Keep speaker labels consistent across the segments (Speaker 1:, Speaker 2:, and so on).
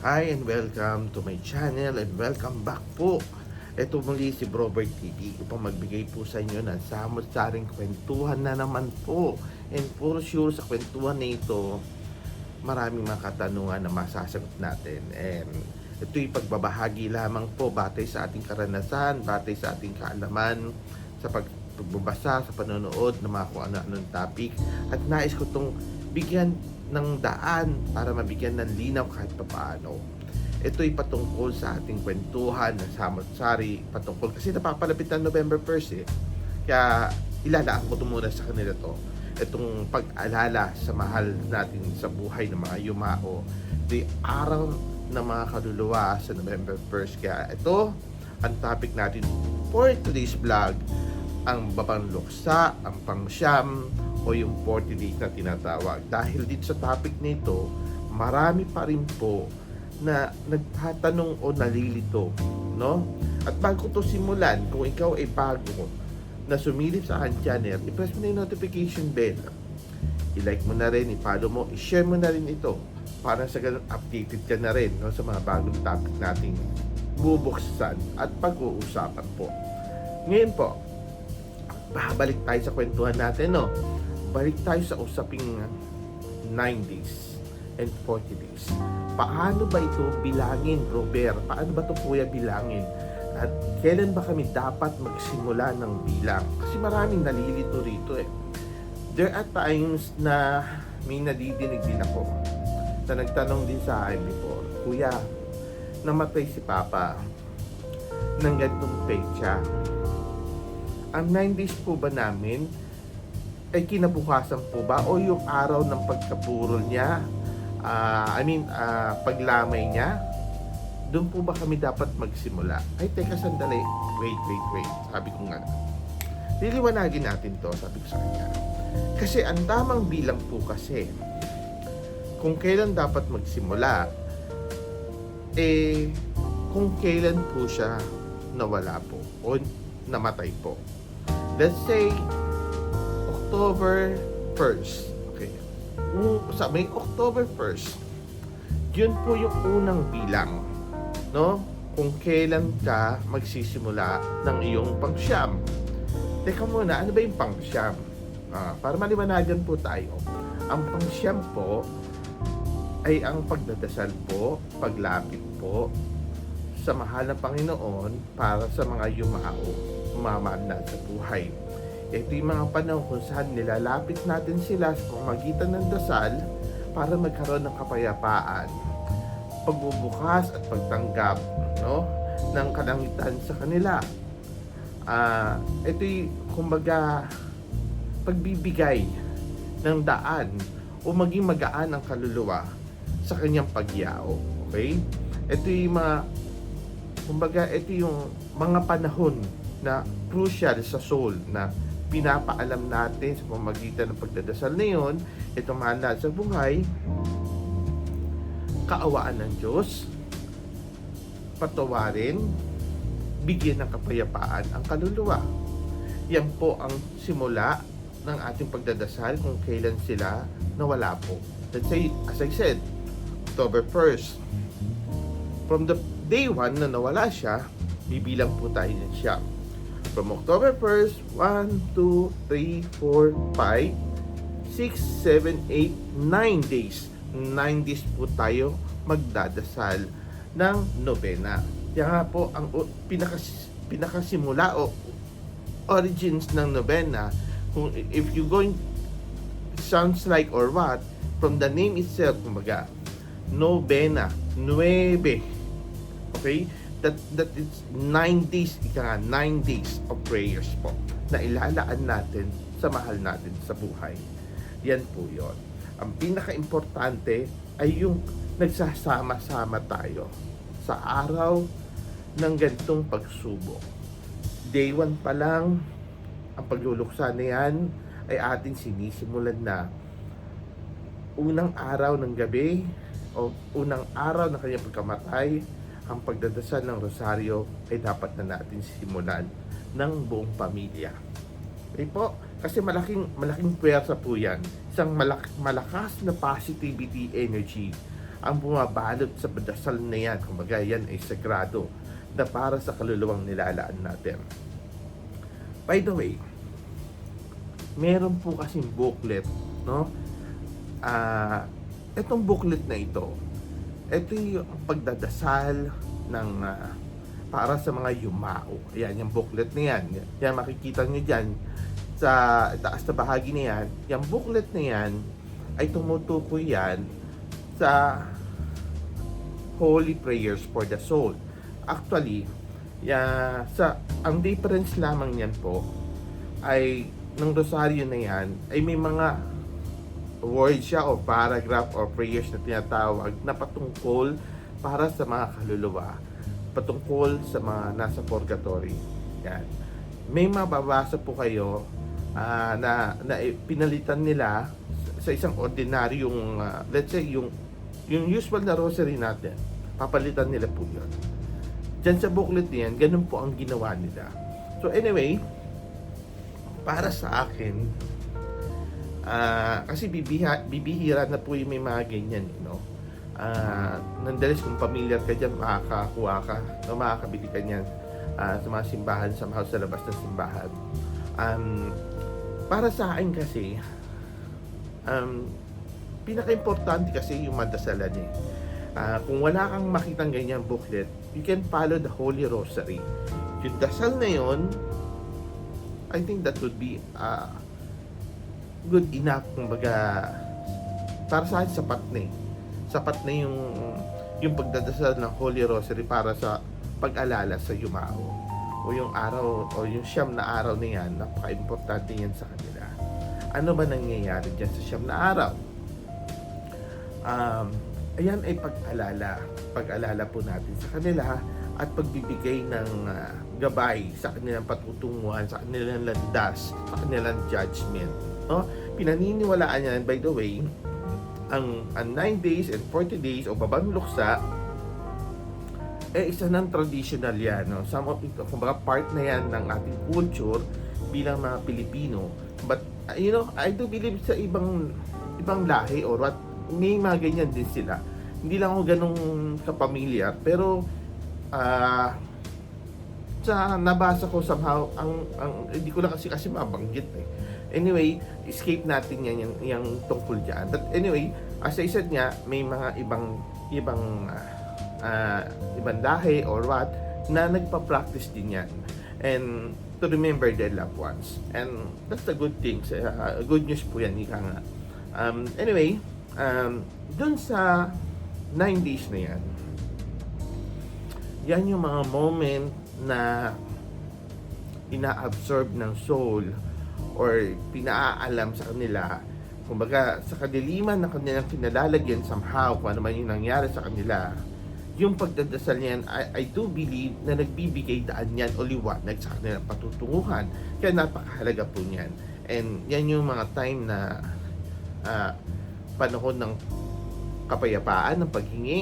Speaker 1: Hi and welcome to my channel and welcome back po. Ito muli si Robert TV upang magbigay po sa inyo ng samot-saring kwentuhan na naman po. And for sure sa kwentuhan na ito, maraming mga katanungan na masasagot natin. And ito'y pagbabahagi lamang po batay sa ating karanasan, batay sa ating kaalaman, sa pag pagbabasa, sa panonood ng mga kung ano-anong topic. At nais ko itong bigyan ng daan para mabigyan ng linaw kahit papaano. Ito'y patungkol sa ating kwentuhan ng samot-sari patungkol kasi napapalapit na November 1st eh. Kaya ilalaan ko ito muna sa kanila to. Itong pag-alala sa mahal natin sa buhay ng mga yumao. Ito'y araw ng mga kaluluwa sa November 1st. Kaya ito ang topic natin for today's vlog ang babang luksa, ang pangsyam, o yung 40 days na tinatawag. Dahil dito sa topic nito, marami pa rin po na nagtatanong o nalilito, no? At bago to simulan, kung ikaw ay bago na sumilip sa aking channel, i-press mo na yung notification bell. I-like mo na rin, i-follow mo, i-share mo na rin ito para sa ganun updated ka na rin no, sa mga bagong topic nating bubuksan at pag-uusapan po. Ngayon po, babalik tayo sa kwentuhan natin, no? Balik tayo sa usaping 9 days and 40 days. Paano ba ito bilangin, Robert? Paano ba ito kuya bilangin? At kailan ba kami dapat magsimula ng bilang? Kasi maraming nalilito rito eh. There are times na may nadidinig din ako na nagtanong din sa akin before, Kuya, namatay si Papa ng ganitong pecha ang 9 days po ba namin ay kinabukasan po ba o yung araw ng pagkapurol niya ah, I mean ah, paglamay niya? Doon po ba kami dapat magsimula? Ay teka sandali. Wait wait wait. Sabi ko nga. Liliwanagin natin to sabi ko sa kanya. Kasi ang tamang bilang po kasi kung kailan dapat magsimula eh kung kailan po siya nawala po o namatay po. Let's say October 1st. Okay. Sa may October 1st, yun po yung unang bilang. No? Kung kailan ka magsisimula ng iyong pangsyam. Teka muna, ano ba yung pangsyam? Ah, para maliwanagan po tayo. Ang pangsyam po ay ang pagdadasal po, paglapit po sa mahal na Panginoon para sa mga yumao umamahal na sa buhay. Ito yung mga panahon kung saan nilalapit natin sila sa pamagitan ng dasal para magkaroon ng kapayapaan, pagbubukas at pagtanggap no, ng kalangitan sa kanila. Ah, ito yung kumbaga pagbibigay ng daan o maging magaan ang kaluluwa sa kanyang pagyao. Okay? Ito yung mga kumbaga ito yung mga panahon na crucial sa soul na pinapaalam natin sa pamagitan ng pagdadasal na yun, itong mahal sa buhay, kaawaan ng Diyos, patawarin, bigyan ng kapayapaan ang kaluluwa. Yan po ang simula ng ating pagdadasal kung kailan sila nawala po. Let's say, as I said, October 1st. From the day 1 na nawala siya, bibilang po tayo ng siya. From October 1st, 1, 2, 3, 4, 5, 6, 7, 8, 9 days. 9 days po tayo magdadasal ng novena. Kaya nga po, ang pinakas, pinakasimula o origins ng novena, kung if you going sounds like or what, from the name itself, kumbaga, novena, nueve, okay? That, that is nine days, ika nga, nine days of prayers po na ilalaan natin sa mahal natin sa buhay. Yan po yon. Ang pinaka-importante ay yung nagsasama-sama tayo sa araw ng ganitong pagsubok. Day 1 pa lang, ang pagluluksa na yan ay ating sinisimulan na unang araw ng gabi o unang araw ng kanyang pagkamatay, ang pagdadasal ng rosaryo ay dapat na natin simulan ng buong pamilya. Okay po? Kasi malaking malaking puwersa po 'yan. Isang malak- malakas na positivity energy ang bumabalot sa dasal na yan. Kumbaga, yan ay sagrado na para sa kaluluwang nilalaan natin. By the way, meron po kasing booklet, no? Ah, itong booklet na ito, ito yung pagdadasal ng ah, para sa mga yumao. Ayan, yung booklet na yan. Yan, makikita nyo dyan sa taas na bahagi na yan. Yung booklet na yan ay tumutukoy yan sa Holy Prayers for the Soul. Actually, ya sa ang difference lamang niyan po ay ng rosaryo na yan ay may mga words siya o paragraph or prayers na tinatawag na patungkol para sa mga kaluluwa. Patungkol sa mga nasa purgatory. Yan. May mababasa po kayo ah, na, na pinalitan nila sa isang ordinaryong ah, let's say yung yung usual na rosary natin papalitan nila po yun. Diyan sa booklet niyan, ganun po ang ginawa nila. So anyway, para sa akin, ah kasi bibiha, bibihira na po yung may mga ganyan, eh, no? Ah, kung familiar ka dyan, makakakuha ka, no, makakabili ka niyan ah, sa mga simbahan, sa mga sa labas ng simbahan. Um, para sa akin kasi, um, pinaka-importante kasi yung madasalan eh. Ah, kung wala kang makitang ganyan booklet, you can follow the Holy Rosary. Yung dasal na yon, I think that would be uh, good enough. Kumbaga, para sa akin, sapat na eh. Sapat na yung, yung pagdadasal ng Holy Rosary para sa pag-alala sa Yumao. O yung araw, o yung siyam na araw na yan, napaka-importante yan sa kanila. Ano ba nangyayari dyan sa siyam na araw? Um, ayan ay pag-alala. Pag-alala po natin sa kanila at pagbibigay ng ah, gabay sa kanilang patutunguhan, sa kanilang landas, sa kanilang judgment. No? Pinaniniwalaan yan, by the way, ang, ang 9 days and 40 days o babang luksa eh isa ng traditional yan. No? Some of it, kumbaga part na yan ng ating culture bilang mga Pilipino. But, uh, you know, I do believe sa ibang ibang lahi or what, may mga ganyan din sila. Hindi lang ako ganong kapamilyar, pero ah sa nabasa ko somehow ang ang hindi ko lang kasi kasi mabanggit eh. Anyway, escape natin yan yung, yung tungkol diyan. But anyway, as I said nga, may mga ibang ibang ah, ibang lahi or what na nagpa-practice din yan. And to remember their loved ones. And that's the good thing. Uh, good news po yan, ika nga. Um, anyway, um, dun sa 9 days na yan, yan yung mga moment na ina-absorb ng soul or pinaalam sa kanila. Kumbaga sa kadiliman na kanilang kinalalagyan somehow kung ano man yung nangyari sa kanila yung pagdadasal niyan I, I do believe na nagbibigay daan yan o liwanag sa kanilang patutunguhan. Kaya napakahalaga po niyan. And yan yung mga time na ah, panahon ng kapayapaan ng paghingi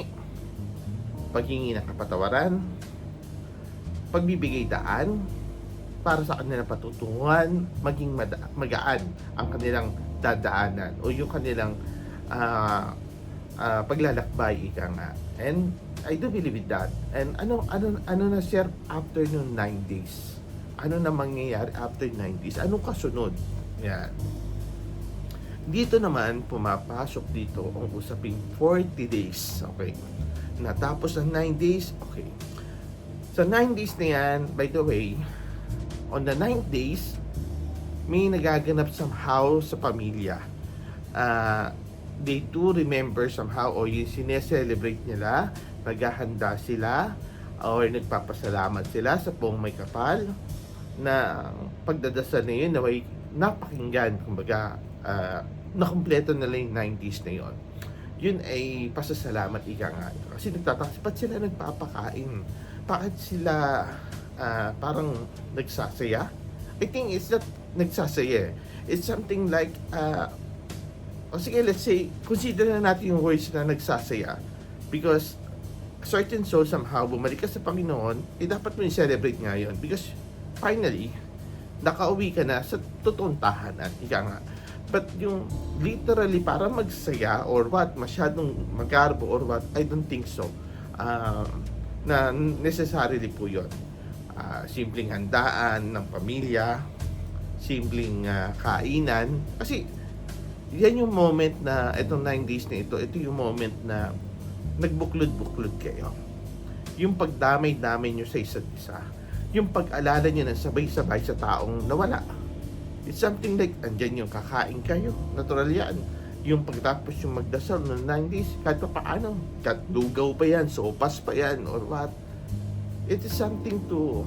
Speaker 1: paghingi ng kapatawaran pagbibigay daan para sa kanilang patutunguhan, maging magaan ang kanilang dadaanan o yung kanilang ah, ah, paglalakbay ika nga. And I do believe in that. And ano ano ano na sir after nung 9 days? Ano na mangyayari after 9 days? Anong kasunod? Yan. Dito naman pumapasok dito ang usaping 40 days. Okay. Natapos ang 9 days, okay. Sa 9 days na yan, by the way, on the 9 days, may nagaganap somehow sa pamilya. Ah, they do remember somehow o yung sineselebrate nila, naghahanda sila, or nagpapasalamat sila sa buong may kapal na pagdadasal na yun na may napakinggan, kumbaga, ah, nakumpleto na lang yung 90s na yun. Yun ay pasasalamat ika nga. Kasi nagtatanong, ba't sila nagpapakain? Bakit sila ah, parang nagsasaya? I think it's not nagsasaya. eh. It's something like, uh, o sige, let's say, consider na natin yung words na nagsasaya. Because certain soul somehow, bumalik ka sa Panginoon, eh dapat mo i-celebrate ngayon. Because finally, nakauwi ka na sa totoong tahanan. Ika nga. But yung literally para magsaya or what, masyadong magarbo or what, I don't think so. Um, na necessarily po yun. Ah, simpleng handaan ng pamilya, simpleng ah, kainan. Kasi yan yung moment na itong 9 days na ito, ito yung moment na nagbuklod-buklod kayo. Yung pagdamay-damay nyo sa isa't isa. Yung pag-alala nyo na sabay-sabay sa taong nawala. It's something like, andyan yung kakain kayo. Natural yan. Yung pagtapos yung magdasal ng 9 days, kahit pa paano, kahit lugaw pa yan, sopas pa yan, or what. It is something to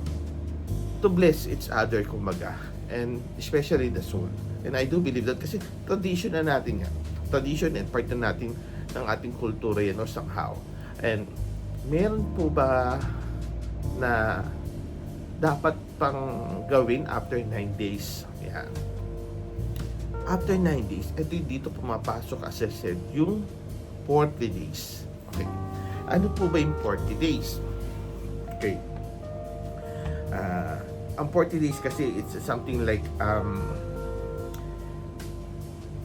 Speaker 1: to bless each other, kumbaga. And especially the soul. And I do believe that kasi tradition na natin yan. Tradition and part na natin ng ating kultura yan o somehow. And meron po ba na dapat pang gawin after 9 days? Yan. After 9 days, yung dito pumapasok as I said, yung 40 days. Okay. Ano po ba yung 40 days? Okay. Ah, ang 40 days kasi it's something like um,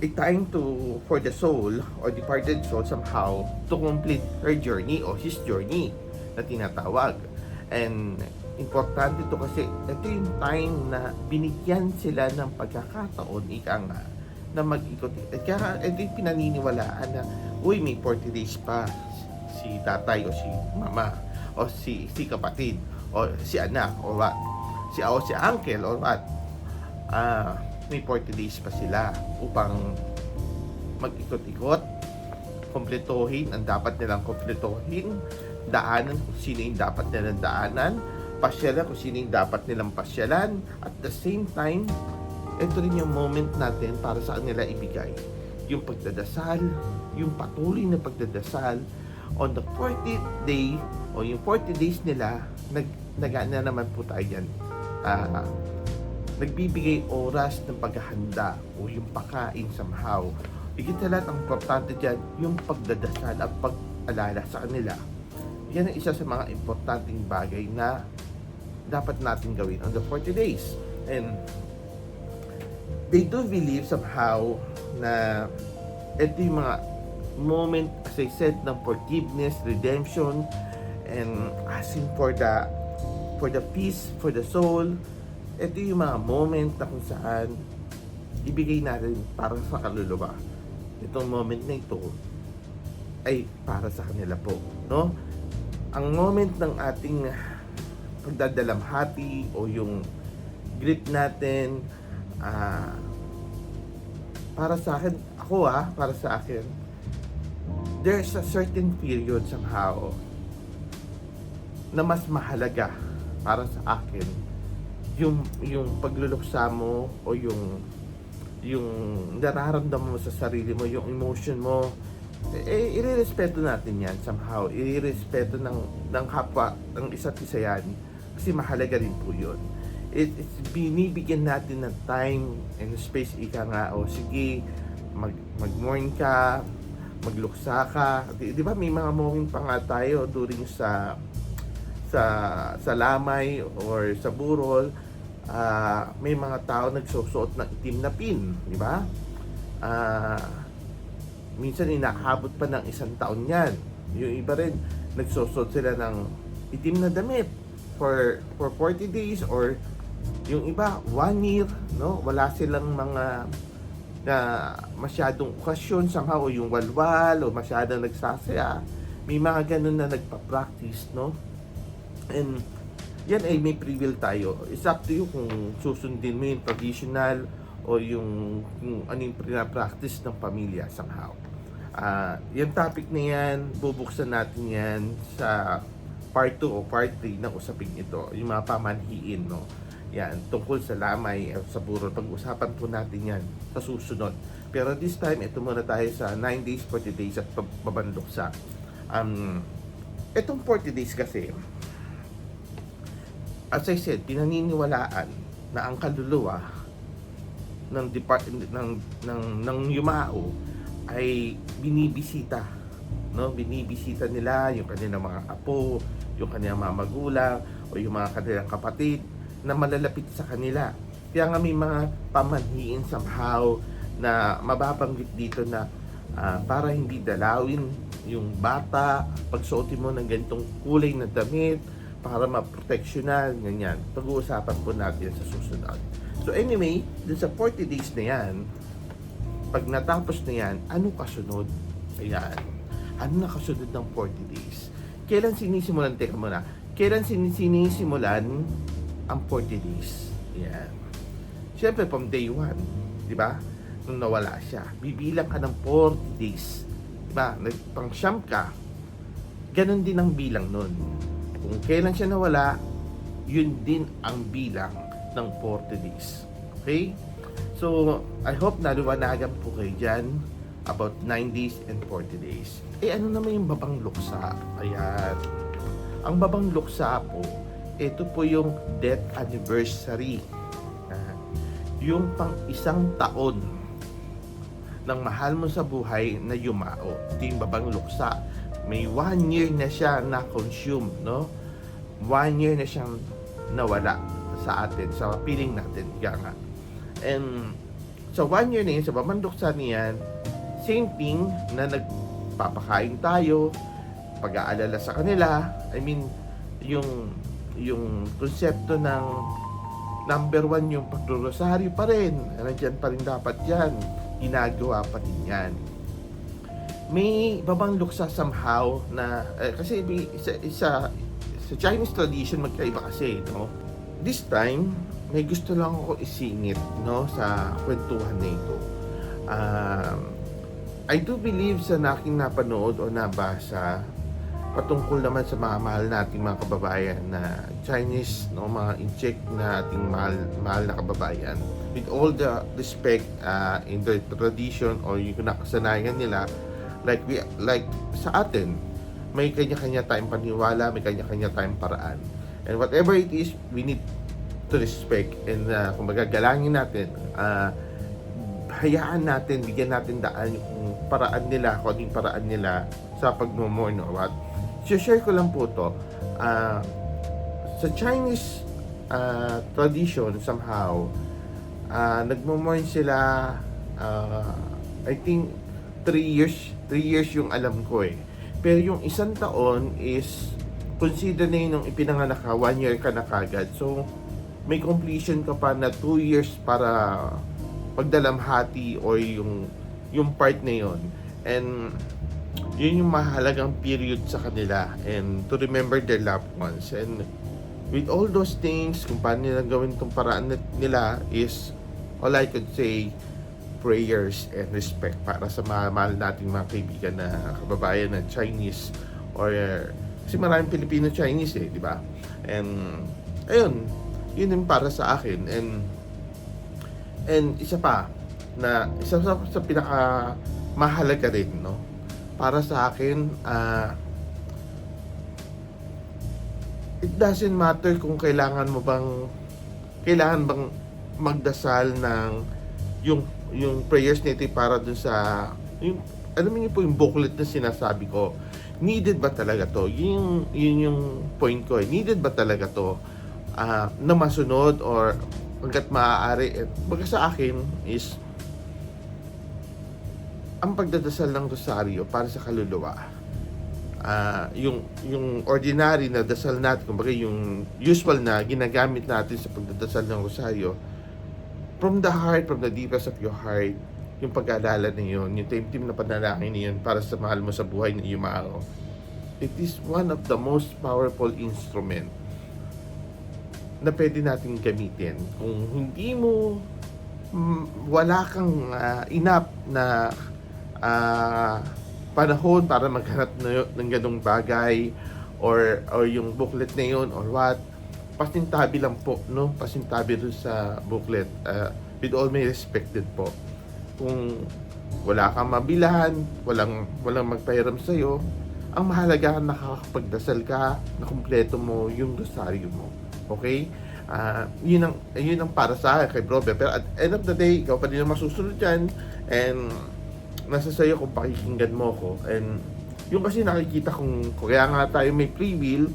Speaker 1: a time to for the soul or departed soul somehow to complete her journey or his journey na tinatawag. And importante to kasi ito yung time na binigyan sila ng pagkakataon ika nga na mag-ikot. At kaya ito yung pinaniniwalaan na uy may 40 days pa si tatay o si mama o si si kapatid o si anak o what? Si o si uncle or what? Ah may 40 days pa sila upang mag-ikot-ikot kompletuhin ang dapat nilang kompletuhin daanan kung sino yung dapat nilang daanan pasyalan kung sino yung dapat nilang pasyalan at the same time ito rin yung moment natin para sa kanila ibigay. Yung pagdadasal yung patuloy na pagdadasal on the 40th day o yung 40 days nila nag nagana naman po tayo yan ah, nagbibigay oras ng paghahanda o yung pagkain somehow. Higit sa lahat, ang importante dyan, yung pagdadasal at pag-alala sa kanila. Yan ang isa sa mga importanteng bagay na dapat natin gawin on the 40 days. And they do believe somehow na ito yung mga moment, as I said, ng forgiveness, redemption, and asking for the for the peace, for the soul. Ito yung mga moment na kung saan ibigay natin para sa kaluluwa. Itong moment na ito ay para sa kanila po, no? Ang moment ng ating pagdadalamhati o yung grip natin ah para sa akin, ako ah, para sa akin, there's a certain period somehow na mas mahalaga para sa akin yung yung pagluluksa mo o yung yung nararamdaman mo sa sarili mo, yung emotion mo, eh, irerespeto natin yan somehow. Irerespeto ng, ng kapwa, ng isa't isa yan. Kasi mahalaga rin po yun. It, it's binibigyan natin ng time and space. Ika nga, o sige, mag, mag-mourn ka, magluksa ka. Di, di ba may mga mourning pa nga tayo during sa sa sa lamay or sa burol ah, may mga tao nagsusuot ng itim na pin, di ba? Ah, minsan inahabot pa ng isang taon yan. Yung iba rin, nagsusuot sila ng itim na damit for for 40 days or yung iba, one year, no? Wala silang mga na masyadong okasyon somehow o yung walwal o masyadong nagsasaya. May mga ganun na nagpa-practice, no? And yan ay may free will tayo. It's up to you kung susundin mo yung traditional o yung, yung ano yung practice ng pamilya somehow. Ah, yung topic na yan, bubuksan natin yan sa part 2 o part 3 ng usaping ito. Yung mga pamanhiin, no? Yan, tungkol sa lamay at sa burol. Pag-usapan po natin yan sa susunod. Pero this time, ito muna tayo sa 9 days, 40 days at pabandoksa. Um, itong 40 days kasi, as I said, pinaniniwalaan na ang kaluluwa ng depart ng ng ng yumao ay binibisita no binibisita nila yung kanilang mga apo yung kanilang mga magulang o yung mga kanilang kapatid na malalapit sa kanila kaya nga may mga pamanhiin somehow na mababanggit dito na ah, para hindi dalawin yung bata, pagsuotin mo ng ganitong kulay na damit, para maproteksyonan, ganyan. Pag-uusapan po natin sa susunod. So anyway, dun sa 40 days na yan, pag natapos na yan, ano kasunod? Ayan. Ano na kasunod ng 40 days? Kailan sinisimulan? Teka muna. Kailan sin- sinisimulan ang 40 days? Ayan. Siyempre, from day 1, di ba? Nung nawala siya. Bibilang ka ng 40 days. Di ba? Nagpang siyam ka. Ganon din ang bilang nun. Kung kailan siya nawala, yun din ang bilang ng 40 days. Okay? So, I hope naliwanagan po kayo dyan about 9 days and 40 days. Eh, ano naman yung babang luksa? Ayan. Ang babang luksa po, ito po yung death anniversary. Yung pang isang taon ng mahal mo sa buhay na yumao. Ito yung babang luksa. May one year na siya na consume, no? One year na siyang nawala sa atin, sa piling natin, ika nga. And sa one year na yun, sa babang luksa niyan, same thing na nagpapakain tayo, pag-aalala sa kanila. I mean, yung yung konsepto ng number one yung pagdurosaryo pa rin. Nandiyan pa rin dapat yan. Ginagawa pa rin yan. May babang luksa somehow na, eh, kasi isa, isa, sa Chinese tradition magkaiba kasi, no? This time, may gusto lang ako isingit, no, sa kwentuhan na ito. Um, I do believe sa aking napanood o nabasa patungkol naman sa mga mahal nating mga kababayan na Chinese, no, mga in-check na ating mahal, mahal na kababayan. With all the respect uh, in the tradition or yung nakasanayan nila, like we, like sa atin, may kanya-kanya tayong paniwala, may kanya-kanya tayong paraan. And whatever it is, we need to respect and uh, kung magagalangin natin, uh, hayaan natin, bigyan natin daan yung paraan nila, kung ano yung paraan nila sa pagmumorn or what. Share ko lang po to. Ah, sa Chinese ah, tradition, somehow, uh, nagmumorn sila, ah, I think, 3 years, 3 years yung alam ko eh. Pero yung isang taon is, consider na yun nung ipinanganak ka, 1 year ka na kagad. So, may completion ka pa na 2 years para pagdalamhati or yung yung part na yon and yun yung mahalagang period sa kanila and to remember their loved ones. And with all those things kung paano nila gawin itong paraan nila is all I could say prayers and respect para sa mga mahal nating mga kaibigan na kababayan na Chinese or kasi maraming Filipino-Chinese eh, di ba? And ayun, yun yung para sa akin. And and isa pa na isa sa, sa pinaka mahalaga rin no para sa akin ah it doesn't matter kung kailangan mo bang kailangan bang magdasal ng yung yung prayers nito para dun sa yung alam niyo po yung booklet na sinasabi ko. Needed ba talaga to? Yun yung yun yung point ko eh. needed ba talaga to ah, na masunod or hanggat maaari? Eh, baga sa akin is ang pagdadasal ng rosaryo para sa kaluluwa ah yung yung ordinary na dasal natin kumbaga yung usual na ginagamit natin sa pagdadasal ng rosaryo from the heart from the deepest of your heart yung pag-aalala na yun yung timtim na panalangin na para sa mahal mo sa buhay na yumao it is one of the most powerful instrument na pwede nating gamitin. Kung hindi mo mm, wala kang ah, enough na ah, panahon para maghanap na, ng ganong bagay or or yung booklet na yun or what. Pasintabi lang po no? Pasintabi doon sa booklet. Ah, with all my respected po. Kung wala kang mabilahan walang walang magpahiram sa iyo ang mahalaga nakakapagdasal ka na kumpleto mo yung rosaryo mo. Okay? Ah, yun ang yun ang para sa akin kay Brobe pero at end of the day ikaw pa din ang masusunod dyan. And nasa sayo kung pakikinggan mo ko and yung kasi nakikita kung kaya nga tayo may free will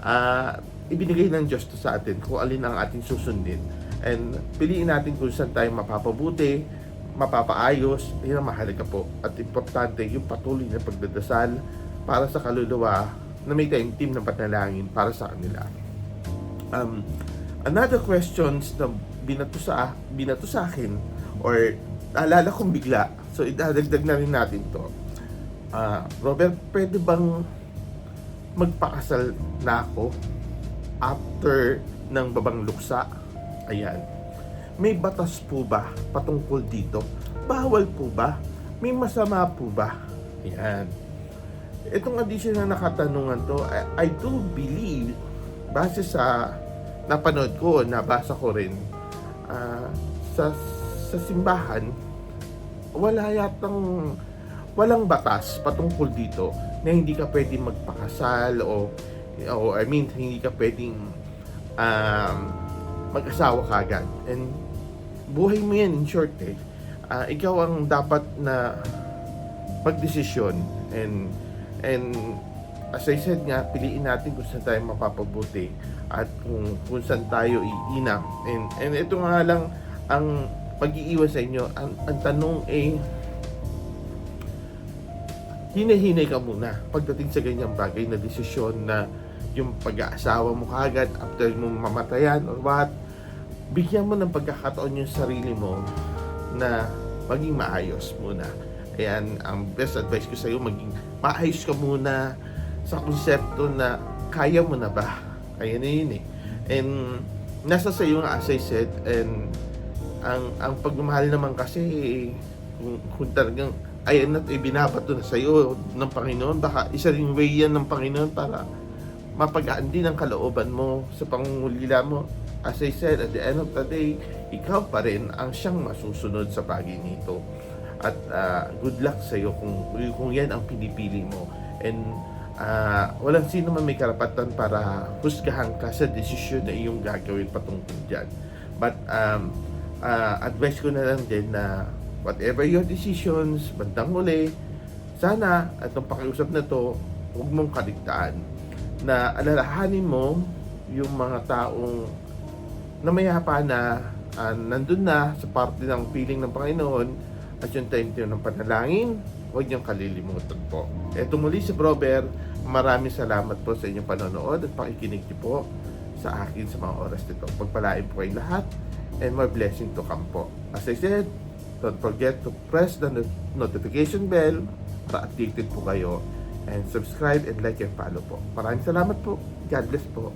Speaker 1: ah ibinigay ng Diyos to sa atin kung alin ang ating susundin and piliin natin kung saan tayo mapapabuti mapapaayos, yun ang mahalaga po. At importante yung patuloy na pagdadasal para sa kaluluwa na may team ng panalangin para sa kanila. Um, another questions na binato sa binato sa akin or naalala kong bigla. So idadagdag na rin natin to. Ah, Robert, pwede bang magpakasal na ako after ng babang luksa? Ayan. May batas po ba patungkol dito? Bawal po ba? May masama po ba? Ayan. Itong additional na katanungan to, I, I do believe, base sa napanood ko, nabasa ko rin, ah, sa, sa simbahan, wala yatang walang batas patungkol dito na hindi ka pwedeng magpakasal o o I mean hindi ka pwedeng um, mag-asawa kagad and buhay mo yan in short eh. Ah, ikaw ang dapat na magdesisyon and and as I said nga piliin natin kung saan tayo mapapabuti at kung, kung saan tayo iinam and and ito nga lang ang pag-iiwan sa inyo ang, ang tanong eh hinay-hinay ka muna pagdating sa ganyang bagay na desisyon na yung pag-aasawa mo kagad after mo mamatayan or what. Bigyan mo ng pagkakataon yung sarili mo na maging maayos muna. Ayan ang best advice ko sa iyo maging maayos ka muna sa konsepto na kaya mo na ba? Kaya na yun eh. And nasa sa iyo as I said and ang ang pagmamahal naman kasi kung, kung talagang ayan at ibinabato na sa iyo ng Panginoon baka isa ring way yan ng Panginoon para mapagaan din ang kalooban mo sa pangungulila mo. As I said at the end of the day ikaw pa rin ang siyang masusunod sa bagay nito at ah, good luck sa iyo kung kung yan ang pinipili mo. And ah, walang sino man may karapatan para husgahan ka sa desisyon na iyong gagawin patungkol dyan. But um, ah, advice ko na lang din na whatever your decisions, bandang huli, sana itong pakiusap na to, huwag mong kaligtaan na alalahanin mo yung mga taong na mayapa na ah, nandun na sa parte ng piling ng Panginoon at yung time ng panalangin, huwag niyong kalilimutan po. Eto muli si Brober, maraming salamat po sa inyong panonood at pakikinig niyo po sa akin sa mga oras nito. Pagpalain po kayong lahat and more blessing to come po. As I said, don't forget to press the not- notification bell para updated po kayo and subscribe and like and follow po. Maraming salamat po. God bless po.